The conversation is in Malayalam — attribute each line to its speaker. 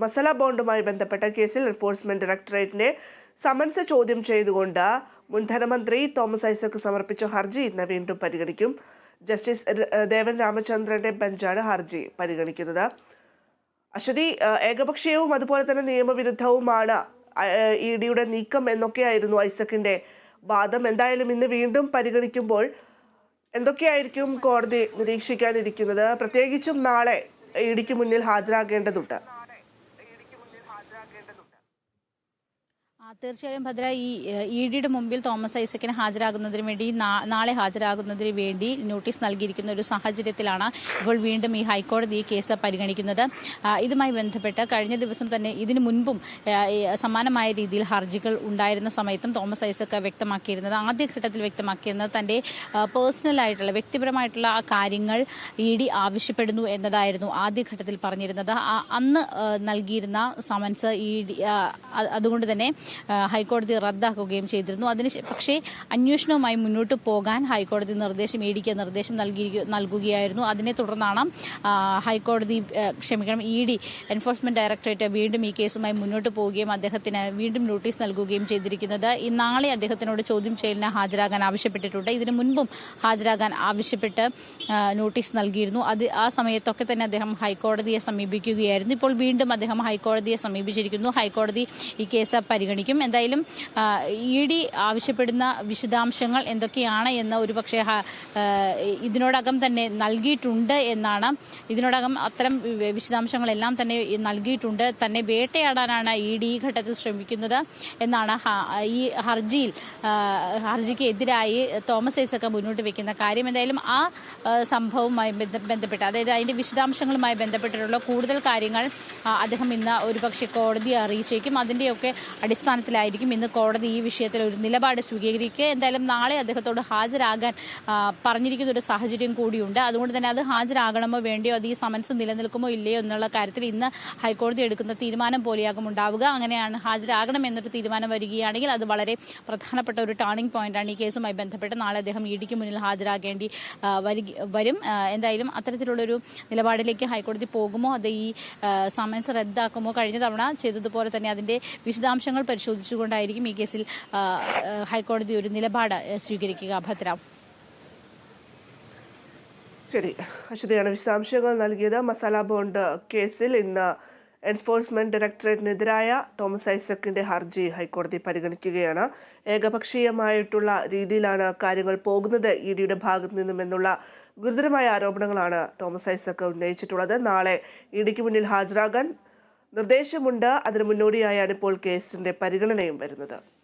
Speaker 1: മസാല ബോണ്ടുമായി ബന്ധപ്പെട്ട കേസിൽ എൻഫോഴ്സ്മെന്റ് ഡയറക്ടറേറ്റിന്റെ സമൻസ് ചോദ്യം ചെയ്തുകൊണ്ട് മുൻ ധനമന്ത്രി തോമസ് ഐസക്ക് സമർപ്പിച്ച ഹർജി ഇന്ന് വീണ്ടും പരിഗണിക്കും. ജസ്റ്റിസ് ദേവൻ രാമചന്ദ്രന്റെ ബെഞ്ചാണ് ഹർജി പരിഗണിക്കുന്നത്. അശ്വതി ഏകപക്ഷീയവും അതുപോലെ തന്നെ നിയമവിരുദ്ധവുമാണ് ഇ ഡിയുടെ നീക്കം എന്നൊക്കെയായിരുന്നു ഐസക്കിന്റെ വാദം. എന്തായാലും ഇന്ന് വീണ്ടും പരിഗണിക്കുമ്പോൾ എന്തൊക്കെയായിരിക്കും കോടതി നിരീക്ഷിക്കാനിരിക്കുന്നത്? പ്രത്യേകിച്ചും നാളെ ഇ ഡിക്ക് മുന്നിൽ ഹാജരാകേണ്ടതുണ്ട്.
Speaker 2: തീർച്ചയായും ഭദ്ര ഈ ഇ ഡിയുടെ മുമ്പിൽ തോമസ് ഐസക്കിന് ഹാജരാകുന്നതിന് വേണ്ടി നാളെ ഹാജരാകുന്നതിന് വേണ്ടി നോട്ടീസ് നൽകിയിരിക്കുന്ന ഒരു സാഹചര്യത്തിലാണ് ഇപ്പോൾ വീണ്ടും ഈ ഹൈക്കോടതി ഈ കേസ് പരിഗണിക്കുന്നത്. ഇതുമായി ബന്ധപ്പെട്ട് കഴിഞ്ഞ ദിവസം തന്നെ ഇതിനു മുൻപും സമാനമായ രീതിയിൽ ഹർജികൾ ഉണ്ടായിരുന്ന സമയത്തും തോമസ് ഐസക്ക് വ്യക്തമാക്കിയിരുന്നത് ആദ്യഘട്ടത്തിൽ വ്യക്തമാക്കിയിരുന്നത് തന്റെ പേഴ്സണലായിട്ടുള്ള വ്യക്തിപരമായിട്ടുള്ള കാര്യങ്ങൾ ഇ ഡി ആവശ്യപ്പെടുന്നു എന്നതായിരുന്നു ആദ്യഘട്ടത്തിൽ പറഞ്ഞിരുന്നത്. അന്ന് നൽകിയിരുന്ന സമൻസ് ഇ ഡി അതുകൊണ്ട് തന്നെ ഹൈക്കോടതി റദ്ദാക്കുകയും ചെയ്തിരുന്നു. അതിന് പക്ഷേ അന്വേഷണവുമായി മുന്നോട്ട് പോകാൻ ഹൈക്കോടതി നിർദ്ദേശം ഇ നിർദ്ദേശം നൽകി നൽകുകയായിരുന്നു. അതിനെ തുടർന്നാണ് ഹൈക്കോടതി ക്ഷമിക്കണം ഇ ഡി എൻഫോഴ്സ്മെന്റ് ഡയറക്ടറേറ്റ് വീണ്ടും ഈ കേസുമായി മുന്നോട്ട് പോവുകയും അദ്ദേഹത്തിന് വീണ്ടും നോട്ടീസ് നൽകുകയും ചെയ്തിരിക്കുന്നത്. നാളെ അദ്ദേഹത്തിനോട് ചോദ്യം ചെയ്യലിന് ഹാജരാകാൻ ആവശ്യപ്പെട്ടിട്ടുണ്ട്. ഇതിനു മുൻപും ഹാജരാകാൻ ആവശ്യപ്പെട്ട് നോട്ടീസ് നൽകിയിരുന്നു. അത് ആ സമയത്തൊക്കെ തന്നെ അദ്ദേഹം ഹൈക്കോടതിയെ സമീപിക്കുകയായിരുന്നു. ഇപ്പോൾ വീണ്ടും അദ്ദേഹം ഹൈക്കോടതിയെ സമീപിച്ചിരിക്കുന്നു. ഹൈക്കോടതി ഈ കേസ് പരിഗണിക്കും എന്തായാലും ഇ ഡി ആവശ്യപ്പെടുന്ന വിശദാംശങ്ങൾ എന്തൊക്കെയാണ് എന്ന് ഒരുപക്ഷെ ഇതിനോടകം തന്നെ നൽകിയിട്ടുണ്ട് എന്നാണ്. ഇതിനോടകം അത്തരം വിശദാംശങ്ങളെല്ലാം തന്നെ നൽകിയിട്ടുണ്ട്. തന്നെ വേട്ടയാടാനാണ് ഇ ഡി ഈ ഘട്ടത്തിൽ ശ്രമിക്കുന്നത് എന്നാണ് ഈ ഹർജിയിൽ ഹർജിക്ക് എതിരായി തോമസ് ഐസക്ക മുന്നോട്ട് വെക്കുന്ന കാര്യം. എന്തായാലും ആ സംഭവവുമായി ബന്ധ- ബന്ധപ്പെട്ട് അതായത് അതിന്റെ വിശദാംശങ്ങളുമായി ബന്ധപ്പെട്ടിട്ടുള്ള കൂടുതൽ കാര്യങ്ങൾ അദ്ദേഹം ഇന്ന് ഒരുപക്ഷെ കോടതിയെ അറിയിച്ചേക്കും. അതിന്റെയൊക്കെ അടിസ്ഥാനത്തിലായിരിക്കും ഇന്ന് കോടതി ഈ വിഷയത്തിൽ ഒരു നിലപാട് സ്വീകരിക്കുക. എന്തായാലും നാളെ അദ്ദേഹത്തോട് ഹാജരാകാൻ പറഞ്ഞിരിക്കുന്ന ഒരു സാഹചര്യം കൂടിയുണ്ട്. അതുകൊണ്ട് തന്നെ അത് ഹാജരാകണമോ വേണ്ടിയോ അത് ഈ സമൻസ് നിലനിൽക്കുമോ ഇല്ലയോ എന്നുള്ള കാര്യത്തിൽ ഇന്ന് ഹൈക്കോടതി എടുക്കുന്ന തീരുമാനം പോലെയാകും ഉണ്ടാവുക. അങ്ങനെയാണ് ഹാജരാകണം എന്നൊരു തീരുമാനം വരികയാണെങ്കിൽ അത് വളരെ പ്രധാനപ്പെട്ട ഒരു ടേണിംഗ് പോയിന്റാണ് ഈ കേസുമായി ബന്ധപ്പെട്ട്. നാളെ അദ്ദേഹം ഇ ഡിക്ക് മുന്നിൽ ഹാജരാകേണ്ടി വരും എന്തായാലും അത്തരത്തിലുള്ളൊരു നിലപാടിലേക്ക് ഹൈക്കോടതി പോകുമോ? അത് ഈ സമൻസ് റദ്ദാക്കുമോ? കഴിഞ്ഞ തവണ ചെയ്തതുപോലെ തന്നെ അതിന്റെ വിശദാംശങ്ങൾ പരിശോധിച്ചുകൊണ്ടായിരിക്കും ഈ കേസിൽ ഹൈക്കോടതി ഒരു നിലപാട് സ്വീകരിക്കുക. ഭദ്ര.
Speaker 1: ശരി. അശ്വതിയാണ് വിശദാംശങ്ങൾ നൽകിയത്. മസാല ബോണ്ട് കേസിൽ ഇന്ന് എൻഫോഴ്സ്മെന്റ് ഡയറക്ടറേറ്റിനെതിരായ തോമസ് ഐസക്കിന്റെ ഹർജി ഹൈക്കോടതി പരിഗണിക്കുകയാണ്. ഏകപക്ഷീയമായിട്ടുള്ള രീതിയിലാണ് കാര്യങ്ങൾ പോകുന്നത്. ഇ ഡിയുടെ ഭാഗത്തു നിന്നും എന്നുള്ള ഗുരുതരമായ ആരോപണങ്ങളാണ് തോമസ് ഐസക്ക് ഉന്നയിച്ചിട്ടുള്ളത്. നാളെ ഇ ഡിക്ക് മുന്നിൽ ഹാജരാകാൻ നിർദ്ദേശമുണ്ട്. അതിന് മുന്നോടിയായാണ് ഇപ്പോൾ കേസിന്റെ പരിഗണനയും വരുന്നത്.